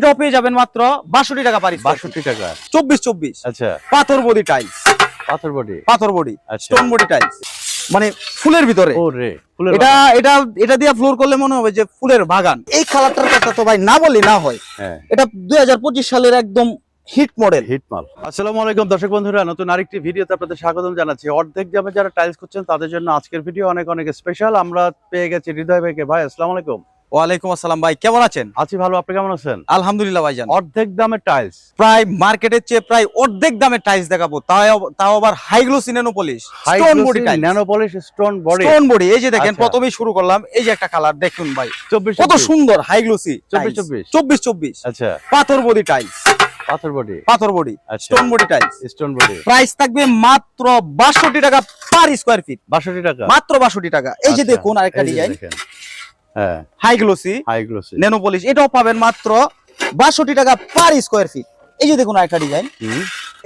এটাও পেয়ে যাবেন মাত্র বাষট্টি টাকা পারি বাষট্টি টাকা। চব্বিশ চব্বিশ। আচ্ছা। পাথর বডি টাইলস পাথর বডি। পাথর বডি স্টোন বডি টাইলস মানে ফুলের ভিতরে। ও রে ফুলের এটা এটা এটা দিয়ে ফ্লোর করলে মনে হবে যে ফুলের বাগান। এই কালারটার কথা তো ভাই না বললে না হয়। হ্যাঁ। এটা দুই সালের একদম হিট মডেল হিট মাল আসসালামু আলাইকুম দর্শক বন্ধুরা নতুন আরেকটি ভিডিওতে আপনাদের স্বাগতম জানাচ্ছি। অর্ধেক দামে যারা টাইলস করছেন তাদের জন্য আজকের ভিডিও অনেক অনেক স্পেশাল আমরা পেয়ে গেছি হৃদয় ভাইকে। ভাই আসসালামু আলাইকুম। ওয়ালাইকুম আসসালাম ভাই কেমন আছেন? আছি ভালো আপনি কেমন আছেন? আলহামদুলিল্লাহ ভাইজান। অর্ধেক দামে টাইলস প্রায় মার্কেটের চেয়ে প্রায় অর্ধেক দামে টাইলস দেখাবো তাও তাও আবার high gloss সিনেনো polish stone body tiles nano polish stone body stone body এই যে দেখেন আচ্ছা। প্রথমেই শুরু করলাম এই যে একটা কালার দেখুন ভাই। চব্বিশ কত সুন্দর হাইগ্লোসি চব্বিশ চব্বিশ। চব্বিশ চব্বিশ। আচ্ছা। পাথর বডি টাইলস পাথর বডি পাথর body stone body tiles stone body price থাকবে মাত্র বাষট্টি টাকা পার স্কোয়ার ফিট বাষট্টি টাকা। মাত্র বাষট্টি টাকা। এই যে আচ্ছা, দেখুন আরেকটা ডিজাইন দেখেন। হ্যাঁ। High glossy high glossy nano polish এটাও পাবেন মাত্র বাষট্টি টাকা পার স্কোয়ার ফিট এই যে দেখুন আরেকটা ডিজাইন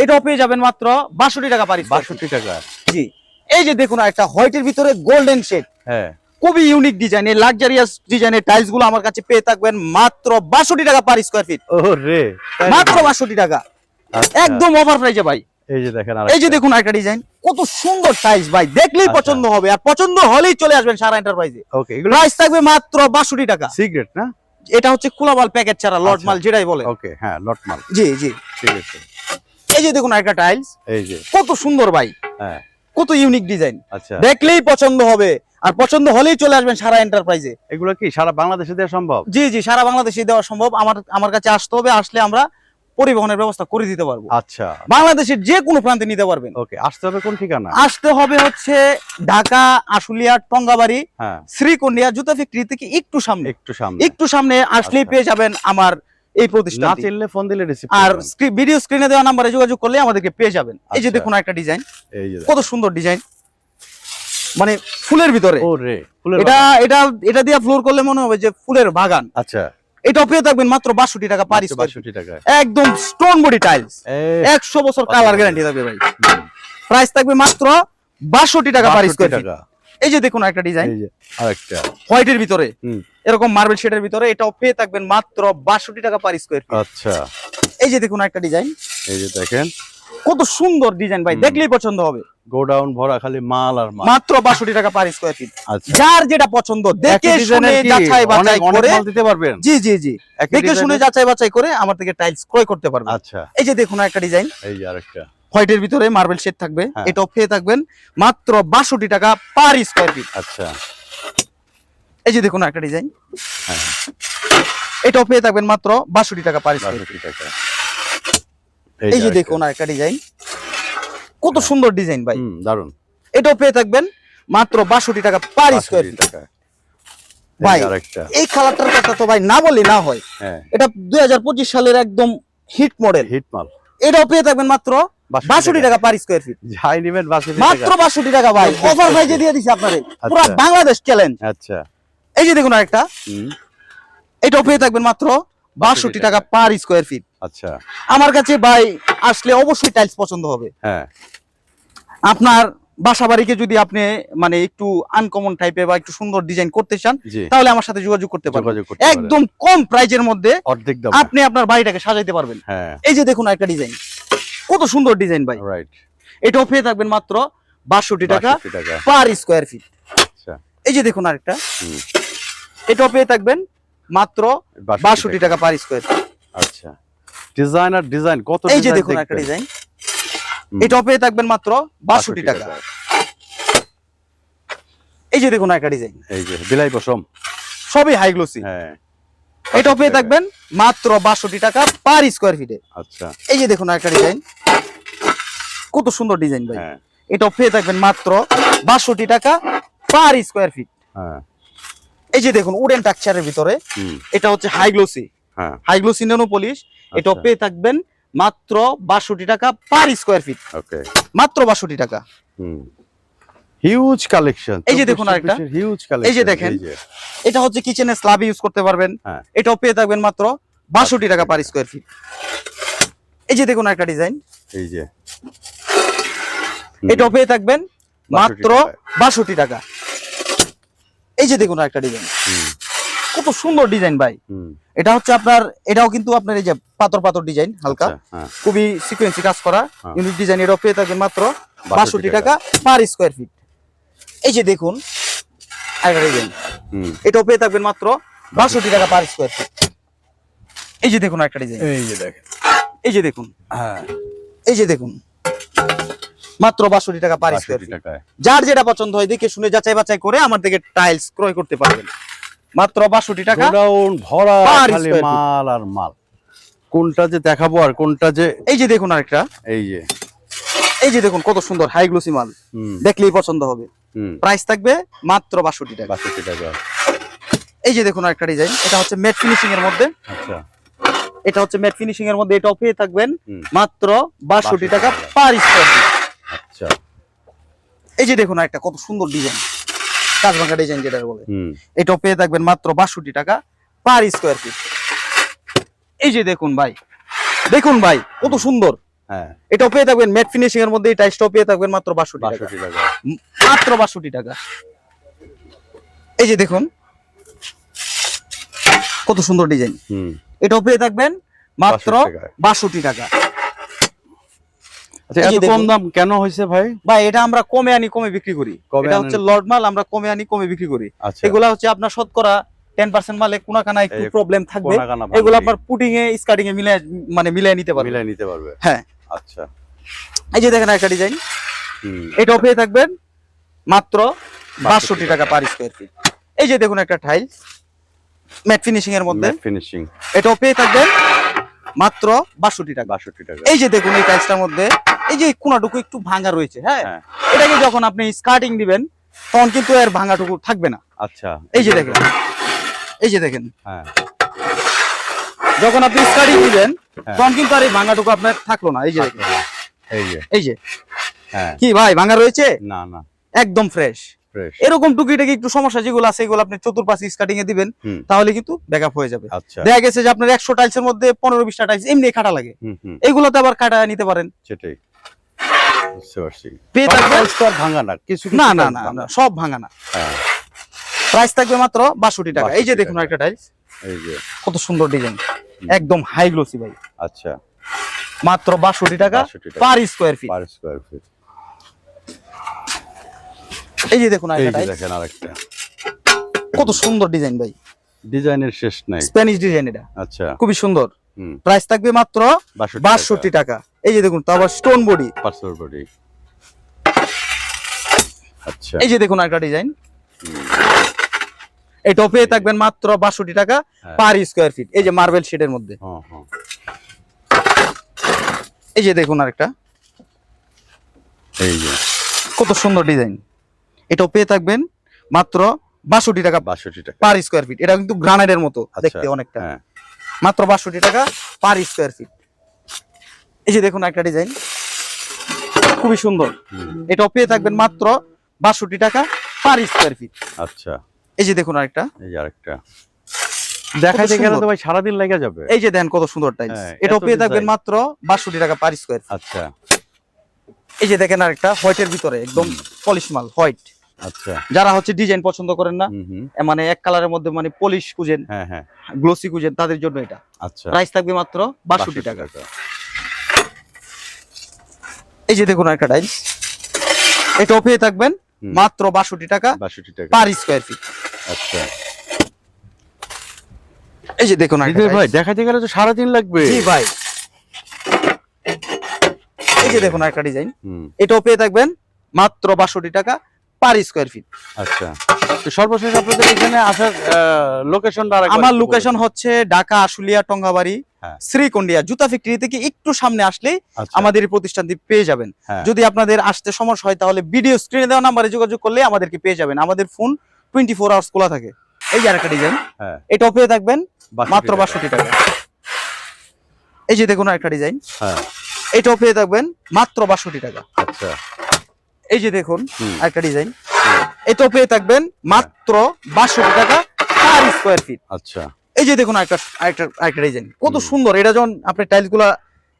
এটাও পেয়ে যাবেন মাত্র বাষট্টি টাকা পার স্কোয়ার বাষট্টি টাকা। জি। এই যে দেখুন একটা হোয়াইটের ভিতরে গোল্ডেন শেড হ্যাঁ। খুবই ইউনিক ডিজাইন এই লাক্সারিয়াস ডিজাইনের টাইলসগুলো আমার কাছে পেয়ে থাকবেন মাত্র বাষট্টি টাকা পার স্কোয়ার ফিট ও রে। মাত্র নাকি? বাষট্টি টাকা। আচ্ছা, একদম অফার প্রাইজে ভাই। এই যে দেখেন এই যে দেখুন একটা ডিজাইন কত সুন্দর টাইলস ভাই। দেখলেই আচ্ছা। পছন্দ হবে। আর পছন্দ হলেই চলে আসবেন সারা এন্টারপ্রাইজে ওকে এগুলো প্রাইস থাকবে মাত্র বাষট্টি টাকা। সিগারেট না? এটা হচ্ছে খোলামাল প্যাকেট ছাড়া লট আচ্ছা। মাল যেটাই বলে। ওকে হ্যাঁ লট মাল। জি জি। ঠিক আছে। এই যে দেখুন একটা টাইলস এই যে। কত সুন্দর ভাই। হ্যাঁ। কত ইউনিক ডিজাইন আচ্ছা। দেখলেই পছন্দ হবে। আর পছন্দ হলেই চলে আসবেন সারা এন্টারপ্রাইজে এগুলো কি সারা বাংলাদেশে দেওয়া সম্ভব? জি জি সারা বাংলাদেশে দেওয়া সম্ভব। আমার আমার কাছে আসতে হবে। আসলে আমরা পরিবহনের ব্যবস্থা করে দিতে পারব। আচ্ছা। বাংলাদেশের যে কোনো প্রান্তে নিতে পারবেন। ওকে আসতে হবে কোন ঠিকানা? আসতে হবে হচ্ছে ঢাকা আশুলিয়া টঙ্গাবাড়ি হ্যাঁ। শ্রীকন্যা জুতা ফ্যাক্টরি থেকে একটু সামনে। একটু সামনে। একটু সামনে আসলেই আচ্ছা। পেয়ে যাবেন আমার এই না প্রতিষ্ঠান চিনলে ফোন দিলে রিসিভ আর ভিডিও স্ক্রিনে দেওয়া নাম্বারে যোগাযোগ করলে আমাদেরকে পেয়ে যাবেন। এই যে আচ্ছা। দেখুন একটা ডিজাইন এই যে কত সুন্দর ডিজাইন মানে ফুলের ভিতরে। ফুলের এটা এটা এটা দিয়ে ফ্লোর করলে মনে হবে যে ফুলের বাগান। আচ্ছা। এটাও পেয়ে থাকবেন মাত্র বাষট্টি টাকা পার বাষট্টি টাকা একদম স্টোন বডি টাইলস একশো বছর কালার গ্যারান্টি থাকবে ভাই। প্রাইস থাকবে মাত্র বাষট্টি টাকা পার 62 স্কোয়ার এই যে দেখুন একটা ডিজাইন আরেকটা। হোয়াইটের ভিতরে। এরকম মার্বেল শেডের ভিতরে এটাও পেয়ে থাকবেন মাত্র বাষট্টি টাকা পার স্কোয়ার আচ্ছা। এই যে দেখুন একটা ডিজাইন এই যে দেখেন। কত সুন্দর ডিজাইন ভাই দেখলেই পছন্দ হবে। গোডাউন ভরা খালি মাল আর মাল। মাত্র বাষট্টি টাকা পার স্কয়ার ফিট যার যেটা পছন্দ দেখে শুনে যাচাই বাছাই করে মাল দিতে পারবেন। জি জি জি। দেখে শুনে যাচাই বাছাই করে আমার থেকে টাইলস ক্রয় করতে পারবেন। আচ্ছা। এই যে দেখুন একটা ডিজাইন এই যে আরেকটা। হোয়াইটের ভিতরে মার্বেল শেড থাকবে। এটাও পেয়ে থাকবেন। মাত্র বাষট্টি টাকা পার স্কোয়ার ফিট আচ্ছা। এই যে দেখুন একটা ডিজাইন হ্যাঁ। এটাও পেয়ে থাকবেন মাত্র বাষট্টি টাকা পার স্কোয়ার টাকা। এই যে দেখুন একটা ডিজাইন। কত সুন্দর ডিজাইন ভাই। দারুণ এটাও পেয়ে থাকবেন মাত্র বাষট্টি টাকা পার স্কোয়ার ফিট ভাই আরেকটা। এই কালারটার কথা তো ভাই না বললে না হয়। হ্যাঁ। এটা দুই সালের একদম হিট মডেল হিট মাল এটাও পেয়ে থাকবেন মাত্র বাষট্টি টাকা। পার স্কোয়ার ফিট যাই নিবেন মাত্র বাষট্টি টাকা ভাই। অফার প্রাইজে দিয়ে দিছি আপনারে পুরো আচ্ছা। বাংলাদেশ চ্যালেঞ্জ আচ্ছা। এই যে দেখুন আরেকটা। এটাও পেয়ে থাকবেন মাত্র বাষট্টি টাকা পার স্কোয়ার ফিট আচ্ছা। আমার কাছে ভাই আসলে অবশ্যই টাইলস পছন্দ হবে। হ্যাঁ। আপনার বাসা বাড়িকে যদি আপনি মানে একটু আনকমন টাইপের বা একটু সুন্দর ডিজাইন করতে চান তাহলে আমার সাথে যোগাযোগ করতে পারবেন। পারেন। একদম কম প্রাইজের মধ্যে আপনি আপনার বাড়িটাকে সাজাইতে পারবেন। হ্যাঁ। এই যে দেখুন একটা ডিজাইন কত সুন্দর ডিজাইন ভাই। রাইট এটাও পেয়ে থাকবেন মাত্র বাষট্টি টাকা পার স্কোয়ার ফিট আচ্ছা। এই যে দেখুন আরেকটা। এটাও পেয়ে থাকবেন মাত্র বাষট্টি টাকা। পার স্কোয়ার আচ্ছা। ডিজাইন আর ডিজাইন কত এই যে দেখুন একটা ডিজাইন। এটাও পেয়ে থাকবেন মাত্র বাষট্টি টাকা। এই যে দেখুন একটা ডিজাইন এই যে বিলাই পশম সবই হাই গ্লোসি হ্যাঁ। এটাও পেয়ে থাকবেন মাত্র বাষট্টি টাকা পার স্কোয়ার ফিটে আচ্ছা। এই যে দেখুন একটা ডিজাইন কত সুন্দর ডিজাইন ভাই। হ্যাঁ। এটাও পেয়ে থাকবেন মাত্র বাষট্টি টাকা পার স্কোয়ার ফিট হ্যাঁ। এই যে দেখুন উডেন টাকচারের ভিতরে এটা হচ্ছে হাই গ্লোসি হ্যাঁ। হাই গ্লোসি পলিশ আচ্ছা। পেয়ে থাকবেন মাত্র বাষট্টি টাকা পার স্কোয়ার ফিট মাত্র বাষট্টি টাকা। হুম। হিউজ কালেকশন এই যে দেখুন আরেকটা। হিউজ কালেকশন এই যে দেখেন। এটা হচ্ছে কিচেনে স্ল্যাব ইউজ করতে পারবেন। হ্যাঁ। এটাও পেয়ে থাকবেন মাত্র বাষট্টি টাকা পার স্কোয়ার ফিট এই যে দেখুন একটা ডিজাইন এই যে। এটাও পেয়ে থাকবেন মাত্র বাষট্টি টাকা। এই যে দেখুন একটা ডিজাইন কত সুন্দর ডিজাইন ভাই। এটা হচ্ছে আপনার এটাও কিন্তু আপনার এই যে পাথর পাথর ডিজাইন হালকা। আচ্ছা, হ্যাঁ। খুবই সিকোয়েন্সি কাজ করা। হ্যাঁ। ইউনিক ডিজাইন এটাও পেয়ে থাকবেন মাত্র বাষট্টি টাকা। পার স্কোয়ার ফিট এই যে দেখুন আরেকটা ডিজাইন হুম। এটাও পেয়ে থাকবেন মাত্র বাষট্টি টাকা পার স্কোয়ার ফিট এই যে দেখুন একটা ডিজাইন এই যে দেখেন। এই যে দেখুন। হ্যাঁ। এই যে দেখুন। মাত্র বাষট্টি টাকা পার স্কোয়ার যার যেটা পছন্দ হয় দেখে শুনে যাচাই বাছাই করে আমার থেকে টাইলস ক্রয় করতে পারবেন। মাত্র বাষট্টি টাকা ভরা খালি মাল আর মাল। কোনটা যে দেখাবো আর কোনটা যে এই যে দেখুন আরেকটা। এই যে। এই যে দেখুন কত সুন্দর হাই গ্লোসি মাল। দেখলেই পছন্দ হবে। প্রাইস থাকবে মাত্র বাষট্টি টাকা। বাষট্টি টাকা। এই যে দেখুন আরেকটা ডিজাইন এটা হচ্ছে ম্যাট ফিনিশিং এর মধ্যে। আচ্ছা। এটা হচ্ছে ম্যাট ফিনিশিং এর মধ্যে এটাও পেয়ে থাকবেন মাত্র বাষট্টি টাকা টাকা। পার স্কোয়ার ফিট আচ্ছা। এই যে দেখুন একটা কত সুন্দর ডিজাইন কাজবাঙ্গা ডিজাইন যেটা বলে। এটাও পেয়ে থাকবেন মাত্র বাষট্টি টাকা পার স্কোয়ার ফিট এই যে দেখুন ভাই দেখুন ভাই কত সুন্দর। হ্যাঁ। এটাও পেয়ে থাকবেন ম্যাট ফিনিশিং এর মধ্যে এই টাইসটাও পেয়ে থাকবেন মাত্র বাষট্টি টাকা। মাত্র বাষট্টি টাকা। এই যে দেখুন কত সুন্দর ডিজাইন হুম। এটাও পেয়ে থাকবেন মাত্র বাষট্টি টাকা। এত কম দেখুন। দাম কেন হয়েছে ভাই? ভাই এটা আমরা কমে আনি কমে বিক্রি করি। এটা হচ্ছে লর্ড মাল আমরা কমে আনি কমে বিক্রি করি। আচ্ছা। এগুলা হচ্ছে আপনার শতকরা টেন পার্সেন্ট মালে কোনাখানা একটু এই প্রবলেম থাকবে। এগুলো আপনার পুটিং এ স্কার্টিং এ মিলে মানে মিলিয়ে নিতে পারবে। মিলাই নিতে পারবে। হ্যাঁ। আচ্ছা। এই যে দেখেন একটা ডিজাইন এটাও পেয়ে থাকবেন মাত্র বাষট্টি টাকা পার স্কোয়ার ফিট এই যে দেখুন একটা টাইল ম্যাট ফিনিশিং এর মধ্যে ফিনিশিং এটাও পেয়ে থাকবেন মাত্র বাষট্টি টাকা। বাষট্টি টাকা। এই যে দেখুন এই টাইলসটার মধ্যে। এই যে কোনাটুকু একটু ভাঙা রয়েছে হ্যাঁ? হ্যাঁ। এটাকে যখন আপনি স্কার্টিং দিবেন তখন কিন্তু এর ভাঙাটুকু থাকবে না। আচ্ছা। এই যে দেখেন এই যে দেখেন। হ্যাঁ। যখন আপনি স্কার্টিং দিবেন হ্যাঁ। তখন কিন্তু আর এই ভাঙাটুকু আপনার থাকল না। এই যে দেখেন। এই যে। এই যে। হ্যাঁ। কি ভাই ভাঙা রয়েছে? না না। একদম ফ্রেশ এরকম টুকিটাকি একটু সমস্যা যেগুলো আছে এগুলো আপনি চতুর্পাশে স্কার্টিং এ দিবেন তাহলে কিন্তু ব্যাকআপ হয়ে যাবে। আচ্ছা। দেখা গেছে যে আপনার একশো টাইলসের মধ্যে পনেরো বিশটা টাইলস এমনি কাটা লাগে। এগুলোতে আবার কাটা নিতে পারেন। সেটাই। বুঝতে পারছি। পেয়ে সব থাকবেন। ভাঙা না কিছু কিছু না না না সব ভাঙা না। হ্যাঁ। প্রাইস থাকবে মাত্র বাষট্টি টাকা। এই যে দেখুন একটা টাইলস এই যে। কত সুন্দর ডিজাইন একদম হাই গ্লোসি ভাই। আচ্ছা। মাত্র বাষট্টি টাকা per square feet per square feet এই যে দেখুন টাইলস দেখেন আরেকটা। কত সুন্দর ডিজাইন ভাই। ডিজাইনের শেষ নাই। স্প্যানিশ ডিজাইন এটা। আচ্ছা। খুবই সুন্দর। হুম। প্রাইস থাকবে মাত্র বাষট্টি টাকা। এই যে দেখুন তারপর স্টোন বডি পার্সেল বডি আচ্ছা। এই যে দেখুন একটা ডিজাইন এই টপে থাকবেন মাত্র বাষট্টি টাকা। পার স্কোয়ার ফিট এই যে মার্বেল শেডের মধ্যে। হ্যাঁ হ্যাঁ। এই যে দেখুন আরেকটা। এই যে। কত সুন্দর ডিজাইন এটাও পেয়ে থাকবেন মাত্র বাষট্টি টাকা বাষট্টি টাকা। পার স্কোয়ার ফিট এটা কিন্তু গ্রানাইটের মতো আচ্ছা। দেখতে অনেকটা। হ্যাঁ। মাত্র বাষট্টি টাকা পার স্কোয়ার ফিট এই যে দেখুন একটা ডিজাইন। খুবই সুন্দর। এটাও পেয়ে থাকবেন মাত্র বাষট্টি টাকা পার স্কোয়ার ফিট আচ্ছা। এই যে দেখুন আরেকটা। এই যে আরেকটা। দেখাইতে গেলে তো ভাই সারাদিন লেগে যাবে। এই যে দেন কত সুন্দর টাইলস হ্যাঁ, এটাও পেয়ে থাকবেন মাত্র বাষট্টি টাকা পার স্কোয়ার আচ্ছা। এই যে দেখেন আরেকটা হোয়াইটের ভিতরে একদম পলিশ মাল হোয়াইট আচ্ছা। যারা হচ্ছে ডিজাইন পছন্দ করেন না মানে এক কালারের মধ্যে মানে পলিশ খুঁজেন হ্যাঁ হ্যাঁ। গ্লোসি খুঁজেন তাদের জন্য এটা। আচ্ছা। প্রাইস থাকবে মাত্র বাষট্টি 62 টাকা। এই যে দেখুন একটা টাইলস। এটাও পেয়ে থাকবেন মাত্র বাষট্টি টাকা বাষট্টি টাকা। Per square feet. আচ্ছা। এই যে দেখুন ভাই দেখাতে গেলে তো সারাদিন লাগবে। জি ভাই। এই যে দেখুন একটা ডিজাইন। হুম। এটাও পেয়ে থাকবেন মাত্র বাষট্টি টাকা পার স্কোয়ার ফিট। আচ্ছা। সর্বশেষ আপনাদের এখানে আসার লোকেশনটা আমার লোকেশন হচ্ছে ঢাকা আশুলিয়া টঙ্গাবাড়ি। শ্রীকন্ডিয়া জুতা ফ্যাক্টরি থেকে একটু সামনে আসলেই আচ্ছা। আমাদের এই প্রতিষ্ঠানটি পেয়ে যাবেন। হ্যাঁ। যদি আপনাদের আসতে সমস্যা হয় তাহলে ভিডিও স্ক্রিনে দেওয়া নাম্বারে যোগাযোগ করলে আমাদেরকে পেয়ে যাবেন। আমাদের ফোন টোয়েন্টি ফোর আওয়ার্স খোলা থাকে। এই যে আরেকটা ডিজাইন হ্যাঁ। এটাও পেয়ে থাকবেন মাত্র বাষট্টি টাকা। এই যে দেখুন একটা ডিজাইন হ্যাঁ। এটাও পেয়ে থাকবেন মাত্র বাষট্টি টাকা। আচ্ছা। এই যে দেখুন। একটা ডিজাইন এটাও পেয়ে থাকবেন মাত্র বাষট্টি টাকা পার স্কোয়ার ফিট আচ্ছা। এই যে দেখুন একটা আরেকটা আরেকটা ডিজাইন কত সুন্দর। এটা যখন আপনি টাইলসগুলা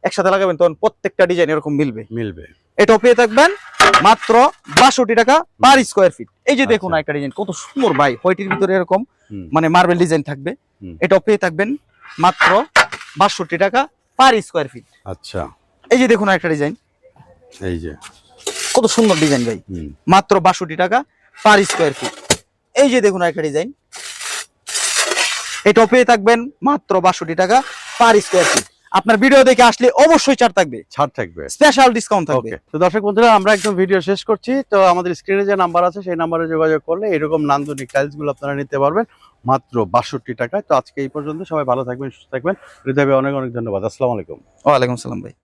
একসাথে লাগাবেন তখন প্রত্যেকটা ডিজাইন এরকম মিলবে। মিলবে। এটাও পেয়ে থাকবেন মাত্র বাষট্টি টাকা পার স্কোয়ার ফিট এই যে দেখুন আচ্ছা। একটা ডিজাইন কত সুন্দর ভাই। হোয়াইটের ভিতরে এরকম মানে মার্বেল ডিজাইন থাকবে। এটাও পেয়ে থাকবেন মাত্র বাষট্টি টাকা পার স্কোয়ার ফিট আচ্ছা। এই যে দেখুন একটা ডিজাইন এই যে। কত সুন্দর ডিজাইন ভাই। মাত্র বাষট্টি টাকা পার স্কোয়ার ফিট এই যে দেখুন একটা ডিজাইন এটাও পেয়ে থাকবেন মাত্র বাষট্টি টাকা পার স্কোয়ার ফিট আপনার ভিডিও দেখে আসলে অবশ্যই ছাড় থাকবে। ছাড় থাকবে। স্পেশাল ডিসকাউন্ট থাকবে। তো দর্শক বন্ধুরা আমরা একদম ভিডিও শেষ করছি। তো আমাদের স্ক্রিনে যে নাম্বার আছে সেই নাম্বারে যোগাযোগ করলে এরকম নান্দনিক টাইলসগুলো আপনারা নিতে পারবেন মাত্র বাষট্টি টাকায়। তো আজকে এই পর্যন্ত সবাই ভালো থাকবেন সুস্থ থাকবেন। হৃদয় অনেক অনেক ধন্যবাদ। আসসালামু আলাইকুম। ওয়ালাইকুম সালাম ভাই।